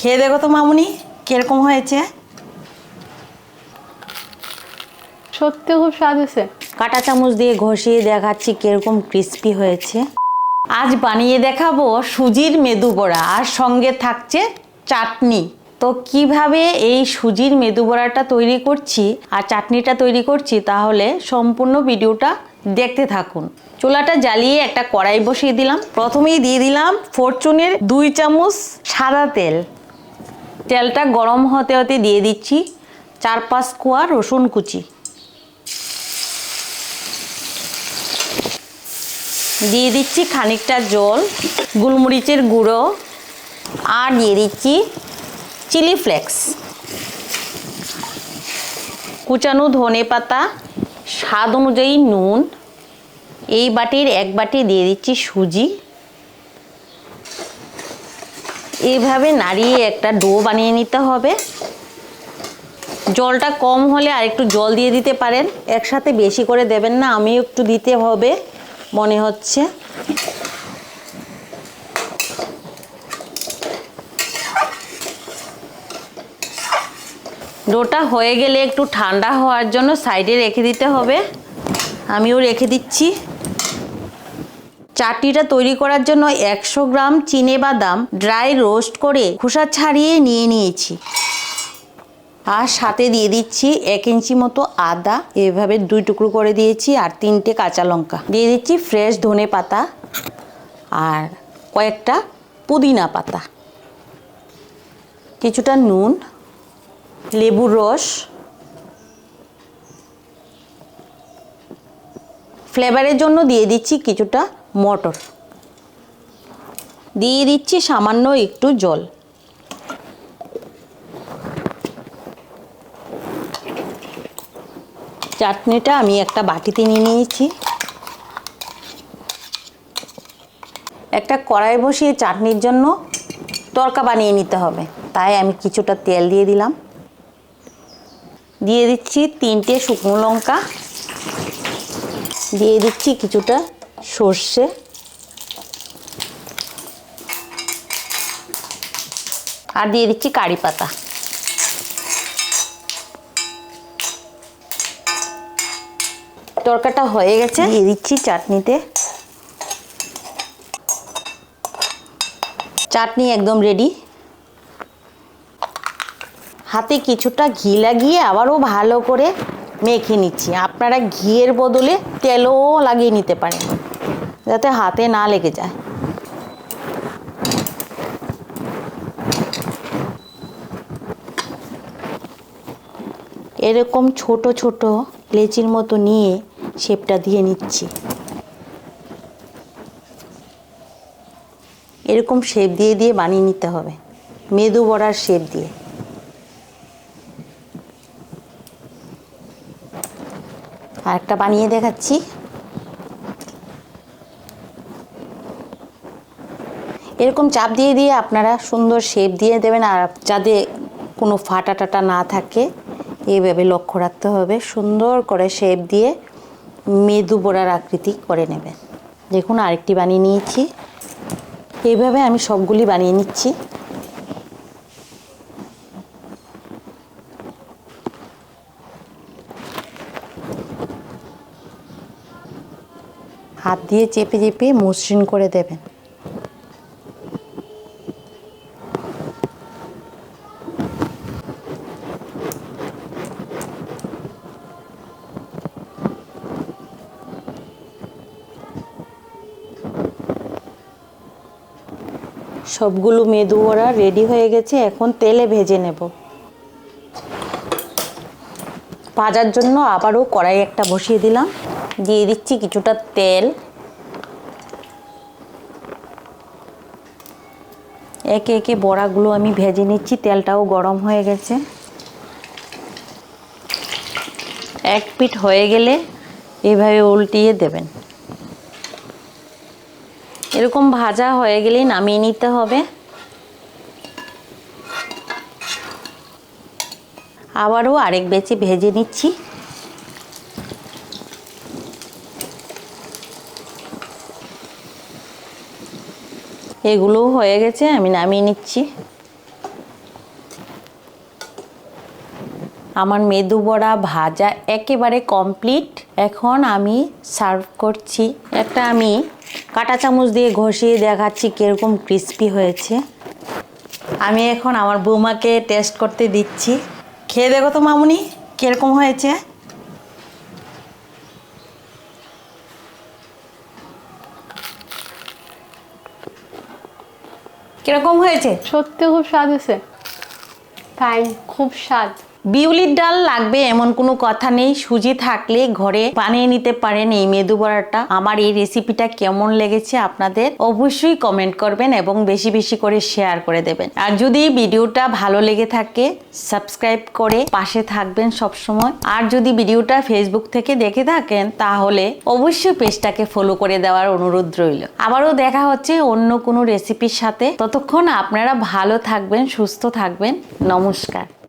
খেয়ে দেখো তো মামুনি কীরকম হয়েছে? সত্যি খুব স্বাদ হয়েছে। কাঁটা চামচ দিয়ে ঘষিয়ে দেখাচ্ছি কীরকম ক্রিস্পি হয়েছে। আজ বানিয়ে দেখাবো সুজির মেদু বড়া আর সঙ্গে থাকছে চাটনি। তো কীভাবে এই সুজির মেদু বড়াটা তৈরি করছি আর চাটনিটা তৈরি করছি তাহলে সম্পূর্ণ ভিডিওটা দেখতে থাকুন। চুলাটা জ্বালিয়ে একটা কড়াই বসিয়ে দিলাম। প্রথমেই দিয়ে দিলাম ফরচুনের দুই চামচ সাদা তেল। তেলটা গরম হতে হতে দিয়ে দিচ্ছি চার পাঁচ কোয়া রসুন কুচি। দিয়ে দিচ্ছি খানিকটা জল, গোলমরিচের গুঁড়ো আর দিয়ে দিচ্ছি চিলি ফ্লেক্স। কুচানো ধনে পাতা, স্বাদ অনুযায়ী নুন, এই বাটির এক বাটি দিয়ে দিচ্ছি সুজি। এইভাবে নাড়িয়ে একটা ডো বানিয়ে নিতে হবে। জলটা কম হলে আর একটু জল দিয়ে দিতে পারেন। একসাথে বেশি করে দেবেন না আমি একটু দিতে হবে, মনে হচ্ছে। ডোটা হয়ে গেলে একটু ঠান্ডা হওয়ার জন্য সাইডে রেখে দিতে হবে। আমিও রেখে দিচ্ছি। চাটনিটা তৈরি করার জন্য একশো গ্রাম চিনে বাদাম ড্রাই রোস্ট করে খোসা ছাড়িয়ে নিয়ে নিয়েছি। আর সাথে দিয়ে দিচ্ছি এক ইঞ্চি মতো আদা। এভাবে দুই টুকরো করে দিয়েছি আর তিনটে কাঁচা লঙ্কা। দিয়ে দিচ্ছি ফ্রেশ ধনে পাতা আর কয়েকটা পুদিনা পাতা। কিছুটা নুন, লেবুর রস, ফ্লেভারের জন্য দিয়ে দিচ্ছি কিছুটা মটর। দিয়ে দিচ্ছি সামান্য একটু জল। চাটনিটা আমি একটা বাটিতে নিয়ে নিয়েছি। একটা কড়াই বসিয়ে চাটনির জন্য তরকা বানিয়ে নিতে হবে। তাই আমি কিছুটা তেল দিয়ে দিলাম। দিয়ে দিচ্ছি তিনটে শুকনো লঙ্কা। দিয়ে দিচ্ছি কিছুটা সর্ষে আর দিয়ে দিচ্ছি কারি পাতা। তরকাটা হয়ে গেছে। দিয়ে দিচ্ছি চাটনিতে। চাটনি একদম রেডি হাতে কিছুটা ঘি লাগিয়ে আবারও ভালো করে মেখে নিচ্ছি। আপনারা ঘিয়ের বদলে তেলও লাগিয়ে নিতে পারেন। যাতে হাতে না লেগে যায়। এরকম ছোট ছোট লেচির মতো নিয়ে শেপটা দিয়ে নিচ্ছি। এরকম শেপ দিয়ে দিয়ে বানিয়ে নিতে হবে। মেদু বড়ার শেপ দিয়ে। আর একটা বানিয়ে দেখাচ্ছি। এরকম চাপ দিয়ে দিয়ে আপনারা সুন্দর শেপ দিয়ে দেবেন আর যাতে কোনো ফাটা টাটা না থাকে, এইভাবে লক্ষ্য রাখতে হবে। সুন্দর করে শেপ দিয়ে মেদু বড়ার আকৃতি করে নেবেন। দেখুন আরেকটি বানিয়ে নিয়েছি। এইভাবে আমি সবগুলি বানিয়ে নিচ্ছি। হাত দিয়ে চেপে চেপে মসৃণ করে দেবেন। সবগুলো মেদু বড়া রেডি হয়ে গেছে, এখন তেলে ভেজে নেব। ভাজার জন্য আবারও কড়াই একটা বসিয়ে দিলাম। দিয়ে দিচ্ছি কিছুটা তেল। একে একে বড়াগুলো আমি ভেজে নিচ্ছি, তেলটাও গরম হয়ে গেছে। এক পিঠ হয়ে গেলে এভাবে উল্টিয়ে দেবেন। এরকম ভাজা হয়ে গেলেই নামিয়ে নিতে হবে। আবারও আরেক বেচে ভেজে নিচ্ছি। এগুলোও হয়ে গেছে, আমি নামিয়ে নিচ্ছি। আমার মেদু বড়া ভাজা একেবারে কমপ্লিট। এখন আমি সার্ভ করছি। একটা আমি কাঁটা চামচ দিয়ে ঘষিয়ে দেখাচ্ছি কীরকম ক্রিস্পি হয়েছে। আমি এখন আমার বৌমাকে টেস্ট করতে দিচ্ছি। খেয়ে দেখো তো মামুনি, কীরকম হয়েছে? কীরকম হয়েছে? সত্যি খুব স্বাদ হয়েছে। ফাইন খুব স্বাদ। বিউলির ডাল লাগবে এমন কোনো কথা নেই। সুজি থাকলে ঘরে বানিয়ে নিতে পারেন এই মেদু বড়াটা। আমার এই রেসিপিটা কেমন লেগেছে আপনাদের অবশ্যই কমেন্ট করবেন এবং বেশি বেশি করে শেয়ার করে দেবেন। আর যদি ভিডিওটা ভালো লেগে থাকে, সাবস্ক্রাইব করে পাশে থাকবেন সব সময় আর যদি ভিডিওটা ফেসবুক থেকে দেখে থাকেন, তাহলে অবশ্যই পেজটাকে ফলো করে দেওয়ার অনুরোধ রইল। আবারও দেখা হচ্ছে অন্য কোনো রেসিপির সাথে। ততক্ষণ আপনারা ভালো থাকবেন, সুস্থ থাকবেন। নমস্কার।